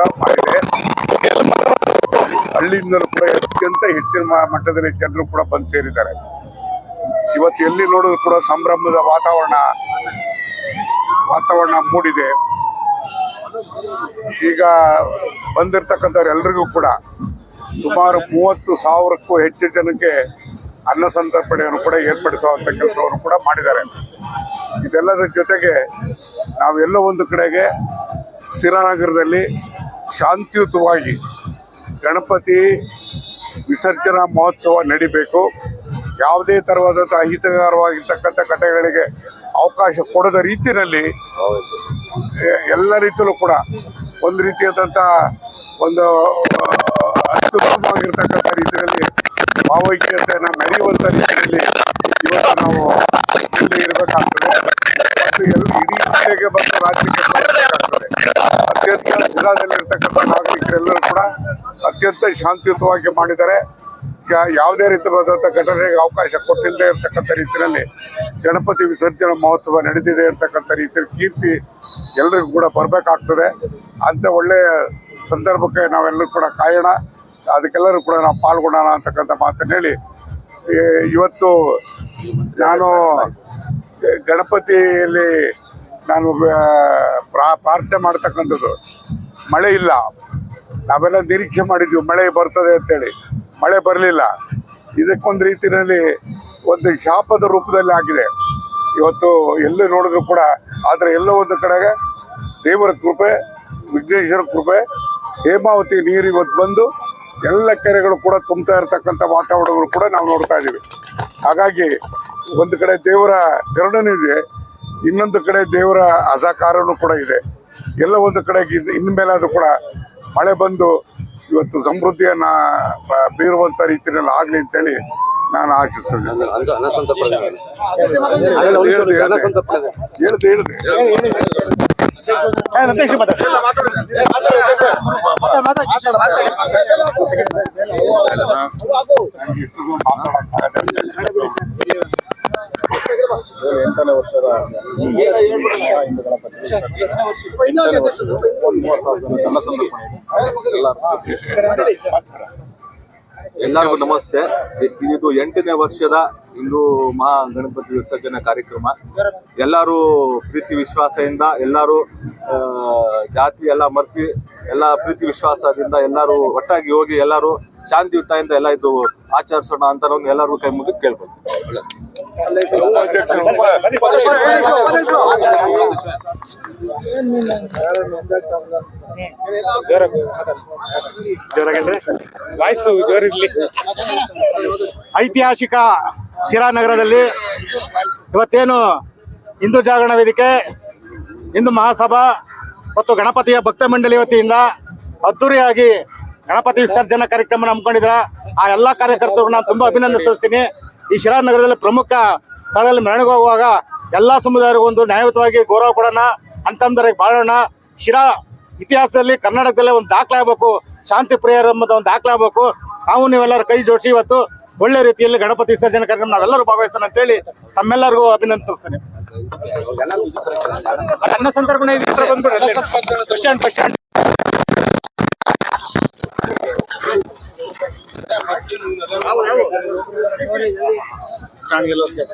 ಕೂಡ ಮಾಡಿದೆ ಹಳ್ಳಿಯಿಂದಲೂ ಕೂಡ ಅತ್ಯಂತ ಹೆಚ್ಚಿನ ಮಟ್ಟದಲ್ಲಿ ಜನರು ಕೂಡ ಬಂದು ಸೇರಿದ್ದಾರೆ. ಇವತ್ತು ಎಲ್ಲಿ ನೋಡಿದ್ರು ಕೂಡ ಸಂಭ್ರಮದ ವಾತಾವರಣ ವಾತಾವರಣ ಮೂಡಿದೆ. ಈಗ ಬಂದಿರತಕ್ಕಂಥವ್ರೆಲ್ಲರಿಗೂ ಕೂಡ ಸುಮಾರು ಮೂವತ್ತು ಸಾವಿರಕ್ಕೂ ಹೆಚ್ಚು ಜನಕ್ಕೆ ಅನ್ನ ಸಂತರ್ಪಣೆಯನ್ನು ಕೂಡ ಏರ್ಪಡಿಸುವಂಥ ಕೆಲಸವನ್ನು ಕೂಡ ಮಾಡಿದ್ದಾರೆ. ಇದೆಲ್ಲದರ ಜೊತೆಗೆ ನಾವೆಲ್ಲೋ ಒಂದು ಕಡೆಗೆ ಸಿರಾನಗರದಲ್ಲಿ ಶಾಂತಿಯುತವಾಗಿ ಗಣಪತಿ ವಿಸರ್ಜನಾ ಮಹೋತ್ಸವ ನಡಿಬೇಕು. ಯಾವುದೇ ತರವಾದಂಥ ಅಹಿತಕರವಾಗಿರ್ತಕ್ಕಂಥ ಘಟನೆಗಳಿಗೆ ಅವಕಾಶ ಕೊಡದ ರೀತಿಯಲ್ಲಿ ಎಲ್ಲ ರೀತಿಯಲ್ಲೂ ಕೂಡ ಒಂದು ರೀತಿಯಾದಂಥ ಒಂದು ಅತ್ಯುತ್ತಮವಾಗಿರ್ತಕ್ಕಂಥ ರೀತಿಯಲ್ಲಿ ಭಾವೈಕ್ಯತೆಯನ್ನು ನಡೆಯುವಂಥ ರೀತಿಯಲ್ಲಿ ಇವತ್ತು ನಾವು ಇಲ್ಲಿ ಇರಬೇಕಾಗ್ತದೆ. ಮತ್ತು ಎಲ್ಲ ಇಡೀ ಜಿಲ್ಲೆಗೆ ಮತ್ತು ರಾಜ್ಯಕ್ಕೆ ಬರಬೇಕಾಗ್ತದೆ ಅತ್ಯಂತ ಜಿಲ್ಲಾದಲ್ಲಿರ್ತಕ್ಕಂಥ ನಾಗರಿಕರೆಲ್ಲರೂ ಕೂಡ ಅತ್ಯಂತ ಶಾಂತಿಯುತವಾಗಿ ಮಾಡಿದ್ದಾರೆ. ಯಾವುದೇ ರೀತಿಯಾದಂಥ ಘಟನೆಗೆ ಅವಕಾಶ ಕೊಟ್ಟಿಲ್ಲದೆ ಇರತಕ್ಕಂಥ ರೀತಿಯಲ್ಲಿ ಗಣಪತಿ ವಿಸರ್ಜನಾ ಮಹೋತ್ಸವ ನಡೆದಿದೆ ಅಂತಕ್ಕಂಥ ರೀತಿಯಲ್ಲಿ ಕೀರ್ತಿ ಎಲ್ಲರಿಗೂ ಕೂಡ ಬರಬೇಕಾಗ್ತದೆ. ಅಂತ ಒಳ್ಳೆಯ ಸಂದರ್ಭಕ್ಕೆ ನಾವೆಲ್ಲರೂ ಕೂಡ ಕಾಯೋಣ ಅದಕ್ಕೆಲ್ಲರೂ ಕೂಡ ನಾವು ಪಾಲ್ಗೊಳ್ಳೋಣ ಅಂತಕ್ಕಂಥ ಮಾತನ್ನು ಹೇಳಿ. ಇವತ್ತು ನಾನು ಗಣಪತಿಯಲ್ಲಿ ನಾನು ಪ್ರಾ- ಪ್ರಾರ್ಥನೆ ಮಾಡ್ತಕ್ಕಂಥದ್ದು. ಮಳೆ ಇಲ್ಲ. ನಾವೆಲ್ಲ ನಿರೀಕ್ಷೆ ಮಾಡಿದ್ವಿ, ಮಳೆ ಬರ್ತದೆ ಅಂತೇಳಿ. ಮಳೆ ಬರಲಿಲ್ಲ. ಇದಕ್ಕೊಂದು ರೀತಿಯಲ್ಲಿ ಒಂದು ಶಾಪದ ರೂಪದಲ್ಲಿ ಆಗಿದೆ. ಇವತ್ತು ಎಲ್ಲಿ ನೋಡಿದ್ರು ಕೂಡ, ಆದರೆ ಎಲ್ಲೋ ಒಂದು ಕಡೆಗೆ ದೇವರ ಕೃಪೆ, ವಿಘ್ನೇಶ್ವರ ಕೃಪೆ, ಹೇಮಾವತಿ ನೀರು ಇವತ್ತು ಬಂದು ಎಲ್ಲ ಕೆರೆಗಳು ಕೂಡ ತುಂಬ್ತಾ ಇರತಕ್ಕಂಥ ವಾತಾವರಣಗಳು ಕೂಡ ನಾವು ನೋಡ್ತಾ ಇದ್ದೀವಿ ಹಾಗಾಗಿ ಒಂದು ಕಡೆ ದೇವರ ಗರುಡನಿದೆ ಇನ್ನೊಂದು ಕಡೆ ದೇವರ ಅಸಹಕಾರನೂ ಕೂಡ ಇದೆ. ಎಲ್ಲ ಒಂದು ಕಡೆ ಇನ್ಮೇಲೆ ಅದು ಕೂಡ ಮಳೆ ಬಂದು ಇವತ್ತು ಸಮೃದ್ಧಿಯನ್ನ ಬೀರುವಂಥ ಬೀರುವಂತ ರೀತಿಯಲ್ಲಿ ಆಗ್ಲಿ ಅಂತೇಳಿ ನಾನು ಆಶಿಸ್ತೇನೆ. ಅಂದು ಅನಸಂತರ್ಪಣೆ ಹೇಳ್ದೆ, ಹೇಳ್ದೆ, ಹೇಳ್ದೆ. ಸಂತರ್ಪಣೆ ವರ್ಷದ ಎಲ್ಲರೂ ಎಲ್ಲರಿಗೂ ನಮಸ್ತೆ. ಇದು ಎಂಟನೇ ವರ್ಷದ ಹಿಂದೂ ಮಹಾ ಗಣಪತಿ ವಿಸರ್ಜನೆ ಕಾರ್ಯಕ್ರಮ. ಎಲ್ಲರೂ ಪ್ರೀತಿ ವಿಶ್ವಾಸದಿಂದ ಎಲ್ಲರೂ ಜಾತಿ ಎಲ್ಲ ಮರ್ತಿ ಎಲ್ಲ ಪ್ರೀತಿ ವಿಶ್ವಾಸದಿಂದ ಎಲ್ಲರೂ ಒಟ್ಟಾಗಿ ಹೋಗಿ ಎಲ್ಲರೂ ಶಾಂತಿಯುತದಿಂದ ಎಲ್ಲ ಇದು ಆಚರಿಸೋಣ ಅಂತ ನಾವು ಎಲ್ಲರೂ ಕೈ ಮುಗಿದು ಕೇಳ್ಬೋದು ವಾಯ್ಸು ಜೋರಿರ್ಲಿ. ಐತಿಹಾಸಿಕ ಶಿರಾನಗರದಲ್ಲಿ ಇವತ್ತೇನು ಹಿಂದೂ ಜಾಗರಣ ವೇದಿಕೆ, ಹಿಂದೂ ಮಹಾಸಭಾ ಮತ್ತು ಗಣಪತಿಯ ಭಕ್ತ ಮಂಡಳಿ ವತಿಯಿಂದ ಅದ್ದೂರಿಯಾಗಿ ಗಣಪತಿ ವಿಸರ್ಜನಾ ಕಾರ್ಯಕ್ರಮ ಹಮ್ಮಿಕೊಂಡಿದ್ರ ಆ ಎಲ್ಲಾ ಕಾರ್ಯಕರ್ತರು ನಾನು ತುಂಬಾ ಅಭಿನಂದಿಸ್ತೀನಿ ಈ ಶಿರಾ ನಗರದಲ್ಲಿ ಪ್ರಮುಖ ಸ್ಥಳದಲ್ಲಿ ಮೆರವಣಿಗೆ ಹೋಗುವಾಗ ಎಲ್ಲ ಸಮುದಾಯರಿಗೂ ಒಂದು ನ್ಯಾಯಯುತವಾಗಿ ಗೌರವ ಕೊಡೋಣ ಅಂತಂದರೆ ಬಾಳೋಣ. ಶಿರಾ ಇತಿಹಾಸದಲ್ಲಿ ಕರ್ನಾಟಕದಲ್ಲೇ ಒಂದು ದಾಖಲೆ ಆಗಬೇಕು ಶಾಂತಿ ಪ್ರಿಯರಂಬದ ಒಂದು ದಾಖಲೆ ಆಗಬೇಕು. ನಾವು ನೀವೆಲ್ಲರೂ ಕೈ ಜೋಡಿಸಿ ಇವತ್ತು ಒಳ್ಳೆ ರೀತಿಯಲ್ಲಿ ಗಣಪತಿ ವಿಸರ್ಜನೆ ಕಾರ್ಯಕ್ರಮ ನಾವೆಲ್ಲರೂ ಭಾಗವಹಿಸೋಣ ಅಂತೇಳಿ ತಮ್ಮೆಲ್ಲರಿಗೂ ಅಭಿನಂದಿಸ್ತೇನೆ कान गेलो असतो